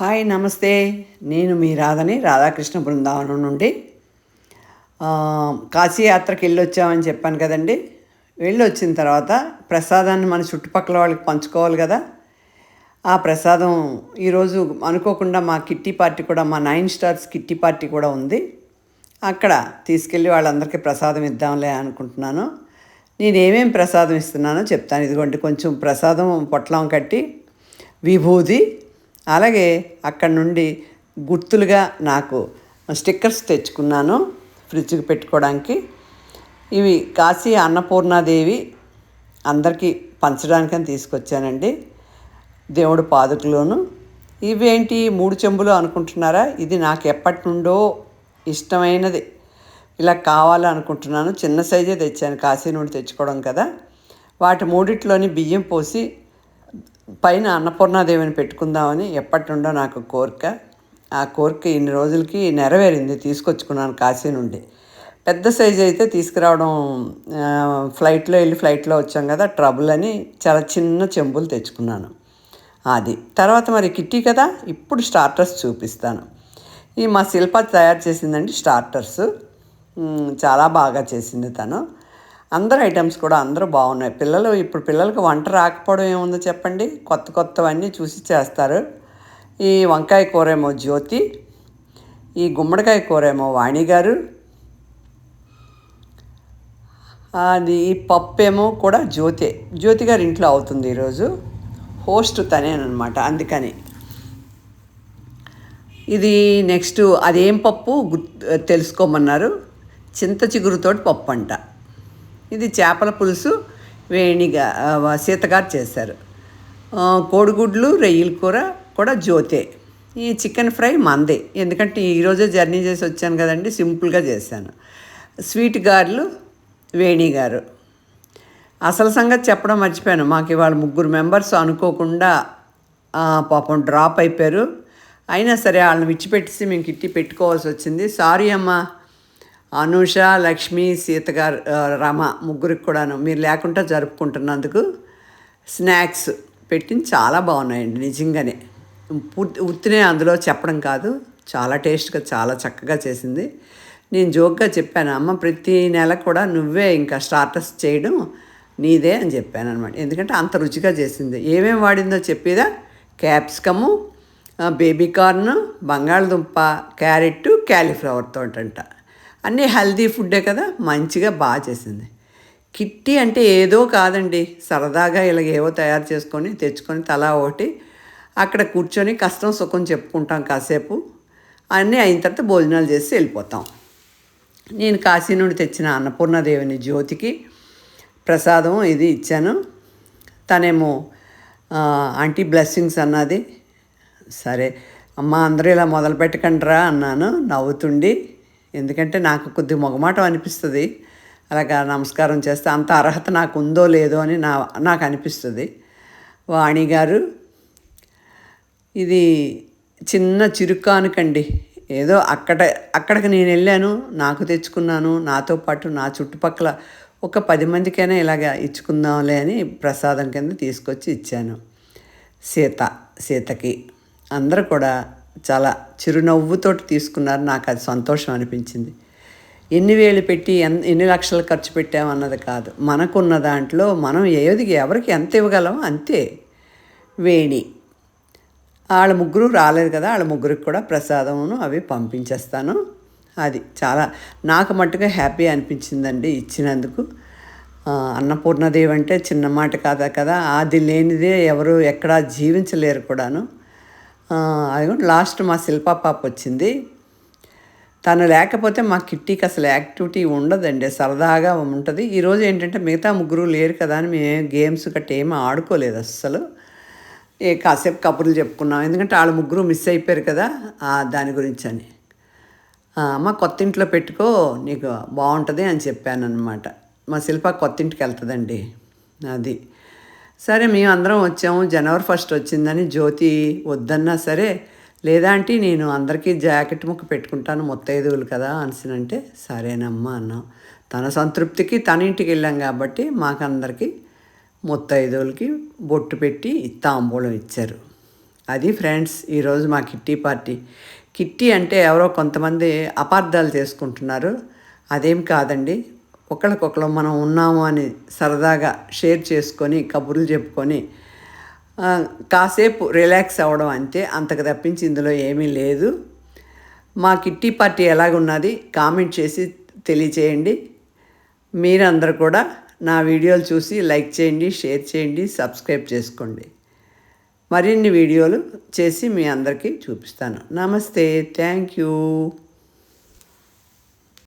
Hi నమస్తే. నేను మీ రాధని రాధాకృష్ణ బృందావనం నుండి. కాశీయాత్రకి వెళ్ళొచ్చామని వెళ్ళి వచ్చామని చెప్పాను కదండి. వెళ్ళి వచ్చిన తర్వాత ప్రసాదాన్ని మన చుట్టుపక్కల వాళ్ళకి పంచుకోవాలి కదా. ఆ ప్రసాదం ఈరోజు అనుకోకుండా మా కిట్టి పార్టీ కూడా మా నైన్ స్టార్స్ కిట్టి పార్టీ కూడా ఉంది. అక్కడ తీసుకెళ్ళి వాళ్ళందరికీ ప్రసాదం ఇద్దాంలే అనుకుంటున్నాను. నేను ఏమేమి ప్రసాదం ఇస్తున్నానో చెప్తాను. ఇదిగోండి కొంచెం ప్రసాదం పొట్లం కట్టి విభూది అలాగే అక్కడ నుండి గుర్తులుగా నాకు స్టిక్కర్స్ తెచ్చుకున్నాను ఫ్రిడ్జ్కి పెట్టుకోవడానికి. ఇవి కాశీ అన్నపూర్ణాదేవి అందరికీ పంచడానికని తీసుకొచ్చానండి. దేవుడు పాదుకలోను. ఇవేంటి మూడు చెంబులు అనుకుంటున్నారా? ఇది నాకు ఎప్పటి నుండో ఇష్టమైనది. ఇలా కావాలనుకుంటున్నాను చిన్న సైజే తెచ్చాను. కాశీ నుండి తెచ్చుకోవడం కదా. వాటి మూడిట్లోని బియ్యం పోసి పైన అన్నపూర్ణాదేవిని పెట్టుకుందామని ఎప్పటి నుండో నాకు కోరిక. ఆ కోరిక ఇన్ని రోజులకి నెరవేరింది తీసుకొచ్చుకున్నాను కాశీ నుండి. పెద్ద సైజ్ అయితే తీసుకురావడం ఫ్లైట్లో వెళ్ళి ఫ్లైట్లో వచ్చాం కదా ట్రబుల్ అని చాలా చిన్న చెంబులు తెచ్చుకున్నాను. అది. తర్వాత మరి కిట్టి కదా ఇప్పుడు స్టార్టర్స్ చూపిస్తాను. ఈ మా శిల్ప తయారు చేసిందండి స్టార్టర్స్. చాలా బాగా చేసింది తను. అందరు ఐటమ్స్ కూడా అందరూ బాగున్నాయి. పిల్లలు ఇప్పుడు పిల్లలకు వంట రాకపోవడం ఏముందో చెప్పండి? కొత్త కొత్తవన్నీ చూసి చేస్తారు. ఈ వంకాయ కూర ఏమో జ్యోతి ఈ గుమ్మడికాయ కూర ఏమో వాణి గారు అది ఈ పప్పు ఏమో కూడా జ్యోతి. జ్యోతి గారి ఇంట్లో అవుతుంది ఈరోజు. హోస్ట్ తనేనమాట అందుకని. ఇది నెక్స్ట్ అదేం పప్పు గుర్ తెలుసుకోమన్నారు. చింత చిగురుతోటి పప్పు అంట ఇది చేపల పులుసు వేణిగా సీతగారు చేశారు. కోడిగుడ్లు రొయ్యల కూర కూడా జ్యోతే. ఈ చికెన్ ఫ్రై మందే. ఎందుకంటే ఈరోజే జర్నీ చేసి వచ్చాను కదండి సింపుల్గా చేశాను. స్వీట్ గారులు వేణి గారు. అసలు సంగతి చెప్పడం మర్చిపోయాను. మాకు ఇవాళ ముగ్గురు మెంబర్స్ అనుకోకుండా పాపం డ్రాప్ అయిపోయారు. అయినా సరే వాళ్ళని విడిచిపెట్టేసి మేము కిట్టి పెట్టుకోవాల్సి వచ్చింది. సారీ అమ్మా. అనూష లక్ష్మి సీత గారు రమ ముగ్గురికి కూడాను మీరు లేకుండా జరుపుకుంటున్నందుకు స్నాక్స్ పెట్టింది చాలా బాగున్నాయండి నిజంగానే. పూర్తి ఉత్తినే అందులో చెప్పడం కాదు చాలా టేస్ట్గా చాలా చక్కగా చేసింది. నేను జోక్గా చెప్పాను అమ్మ ప్రతి నెల కూడా నువ్వే ఇంకా స్టార్టర్స్ చేయడం నీదే అని చెప్పాను అనమాట ఎందుకంటే అంత రుచిగా చేసింది. ఏమేమి వాడిందో చెప్పేదా? క్యాప్సికము బేబీ కార్న్ బంగాళదుంప క్యారెట్ క్యాలీఫ్లవర్ తోటంట. అన్నీ హెల్దీ ఫుడ్డే కదా మంచిగా బాగా చేసింది. కిట్టి అంటే ఏదో కాదండి సరదాగా ఇలాగ ఏవో తయారు చేసుకొని తెచ్చుకొని తలా ఒకటి అక్కడ కూర్చొని కష్టం సుఖం చెప్పుకుంటాం కాసేపు. అన్నీ అయిన తర్వాత భోజనాలు చేసి వెళ్ళిపోతాం. నేను కాశీ నుండి తెచ్చిన అన్నపూర్ణదేవిని జ్యోతికి ప్రసాదం ఇది ఇచ్చాను. తనేమో ఆంటీ బ్లెస్సింగ్స్ అన్నది. సరే అమ్మ అందరూ ఇలా మొదలు పెట్టకండిరా అన్నాను నవ్వుతుండి. ఎందుకంటే నాకు కొద్ది మొగమాటం అనిపిస్తుంది. అలాగా నమస్కారం చేస్తే అంత అర్హత నాకు ఉందో లేదో అని నా నాకు అనిపిస్తుంది. వాణి గారు ఇది చిన్న చిరుకానుకండి. ఏదో అక్కడ అక్కడికి నేను వెళ్ళాను నాకు తెచ్చుకున్నాను నాతో పాటు నా చుట్టుపక్కల ఒక పది మందికైనా ఇలాగ ఇచ్చుకుందాంలే అని ప్రసాదం కింద తీసుకొచ్చి ఇచ్చాను. సీత సీతకి. అందరూ కూడా చాలా చిరునవ్వుతోటి తీసుకున్నారు. నాకు అది సంతోషం అనిపించింది. ఎన్ని వేలు పెట్టి ఎన్ ఎన్ని లక్షలు ఖర్చు పెట్టామన్నది కాదు. మనకున్న దాంట్లో మనం ఏది ఎవరికి ఎంత ఇవ్వగలమో అంతే. వేణి. వాళ్ళ ముగ్గురు రాలేదు కదా వాళ్ళ ముగ్గురికి కూడా ప్రసాదమును అవి పంపించేస్తాను. అది చాలా నాకు మట్టుగా హ్యాపీ అనిపించిందండి ఇచ్చినందుకు. అన్నపూర్ణదేవి అంటే చిన్న మాట కాదా కదా అది లేనిదే ఎవరు ఎక్కడా జీవించలేరు కూడాను. అది కూడా లాస్ట్ మా శిల్పా పాప వచ్చింది. తను లేకపోతే మా కిట్టీకి అసలు యాక్టివిటీ ఉండదండి సరదాగా ఉంటుంది. ఈరోజు ఏంటంటే మిగతా ముగ్గురు లేరు కదా అని మేము గేమ్స్ గట్ట ఏమీ ఆడుకోలేదు అస్సలు. ఏ కాసేపు కబుర్లు చెప్పుకున్నాం. ఎందుకంటే వాళ్ళు ముగ్గురు మిస్ అయిపోయారు కదా దాని గురించి అని. అమ్మ కొత్త ఇంట్లో పెట్టుకో నీకు బాగుంటుంది అని చెప్పాను అనమాట మా శిల్ప కొత్త ఇంటికి వెళ్తుందండి అది. సరే మేము అందరం వచ్చాము. జనవరి ఫస్ట్ వచ్చిందని జ్యోతి వద్దన్నా సరే లేదా అంటే నేను అందరికీ జాకెట్ ముక్క పెట్టుకుంటాను మొత్తైదువులు కదా అనిసినంటే సరేనమ్మా అన్నాం. తన సంతృప్తికి తన ఇంటికి వెళ్ళాం కాబట్టి మాకందరికీ మొత్తైదువులకి బొట్టు పెట్టి తాంబూలం ఇచ్చారు. అది ఫ్రెండ్స్ ఈరోజు మా కిట్టి పార్టీ. కిట్టి అంటే ఎవరో కొంతమంది అపార్థాలు చేసుకుంటున్నారు. అదేం కాదండి ఒకళ్ళకొకళ్ళం మనం ఉన్నాము అని సరదాగా షేర్ చేసుకొని కబుర్లు చెప్పుకొని కాసేపు రిలాక్స్ అవ్వడం అంతే అంతకు తప్పించి ఇందులో ఏమీ లేదు. మా కిట్టి పార్టీ ఎలాగున్నది కామెంట్ చేసి తెలియచేయండి. మీరందరూ కూడా నా వీడియోలు చూసి లైక్ చేయండి షేర్ చేయండి సబ్స్క్రైబ్ చేసుకోండి. మరిన్ని వీడియోలు చేసి మీ అందరికీ చూపిస్తాను. నమస్తే థ్యాంక్ యూ.